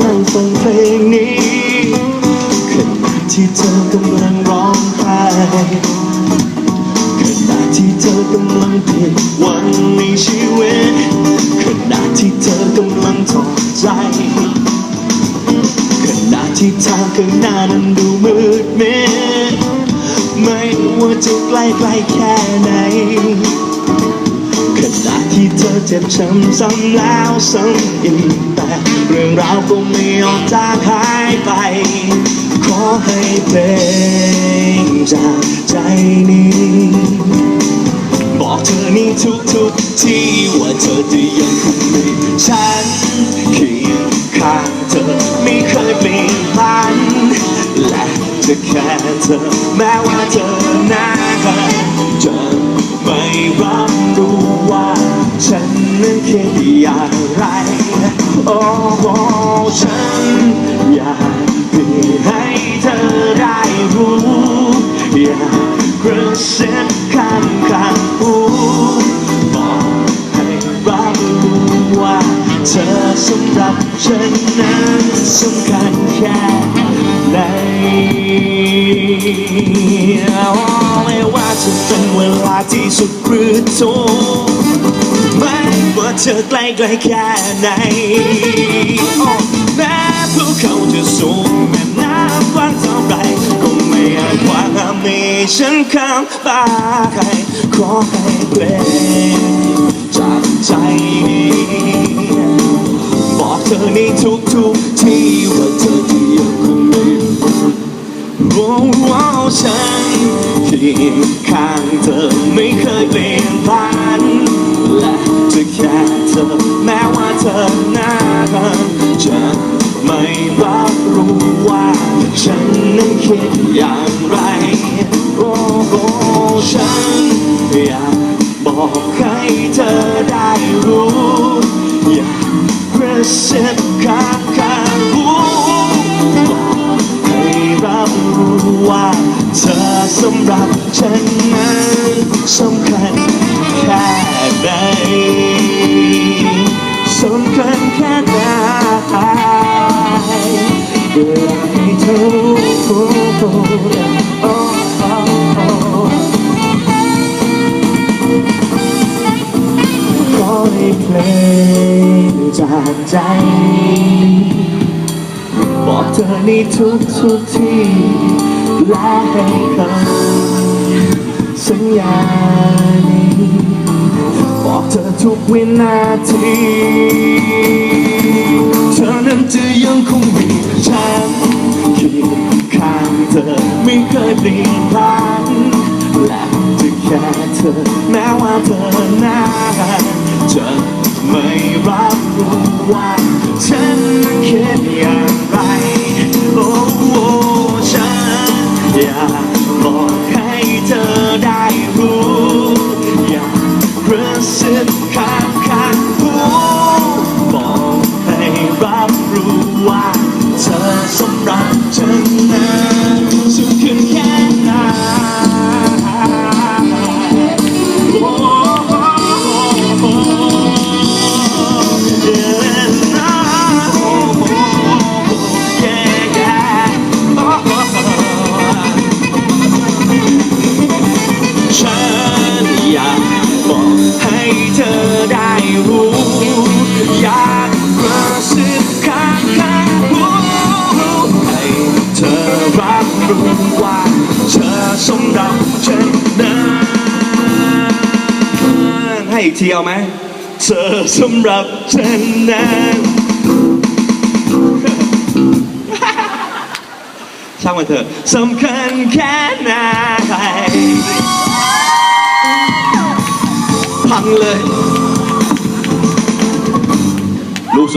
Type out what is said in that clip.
นั่งฟังเพลงนี้ขณะที่เธอกำลังร้องไห้ขณะที่เธอกำลังผิดหวังในชีวิตขณะที่เธอกำลังถอใจขณะที่ทางข้างหน้านั้นดูมืดมิดไม่ว่าจะใกล้ไกลแค่ไหน ที่เธอเจ็บช้ำซ้ำแล้วซ้ำอีกแต่เรื่องราวก็ไม่ยอมจางหายไป ขอให้เพลงจากใจนี้ บอกเธอนี่ทุกทุกที่ว่าเธอจะยังคงมีฉันเคียงข้างเธอไม่เคยเปลี่ยนพันและจะแค่เธอแม้ว่าเธอหน้น อย่างไร โอ้โหฉันอยากเพียงให้เธอได้รู้ อยากกระซิบข้างข้างหูบอกให้รับรู้ว่า เธอสำหรับฉันนั้นสำคัญแค่ไหนไม่ว่าจะเป็นเวลาที่สุดหรือทุก เธอใกล้ไกลแค่ไหนแม้ภูเขาจะสูงแม่น้ำกว้างเท่าไรก็ไม่อาจขวางห้ามีฉันข้ามไปขอให้เป็น โอ้ฉันเคียงข้างเธอไม่เคยเปลี่ยนพันและจะแค่เธอแม้ว่าเธอหน้ากันจะไม่รับรู้ว่าฉันนั้นคิดอย่างไรโอ้โอ้ฉันอยากบอกให้เธอได้รู้อยากกระซิบข้าง สำหรับฉันนั้นสำคัญแค่ไหนสำคัญแค่ไหนเพื่อให้เธอรู้โอ้ขอให้เพลงจากใจบอกเธอในทุกทุกที่และให้คำสั ญานี้บอกเธอทุกวินาทีเธอนั้นจะยังคงมีฉันเคียงข้างเธอไม่เคยเปลี่ยนพันและจะแค่เธอแม้ว่าเธอหน้าจะไม่รับรู้ว่าฉันคิดอย่าง ว่าเธอสำหรับฉันนั้นคัญแค่ไหนโอ้โอ้โอ้เดิ ทีเอาไหมเธอสำหรับฉันนั้นช่างมันเถอะสำคัญแค่ไหนพังเลย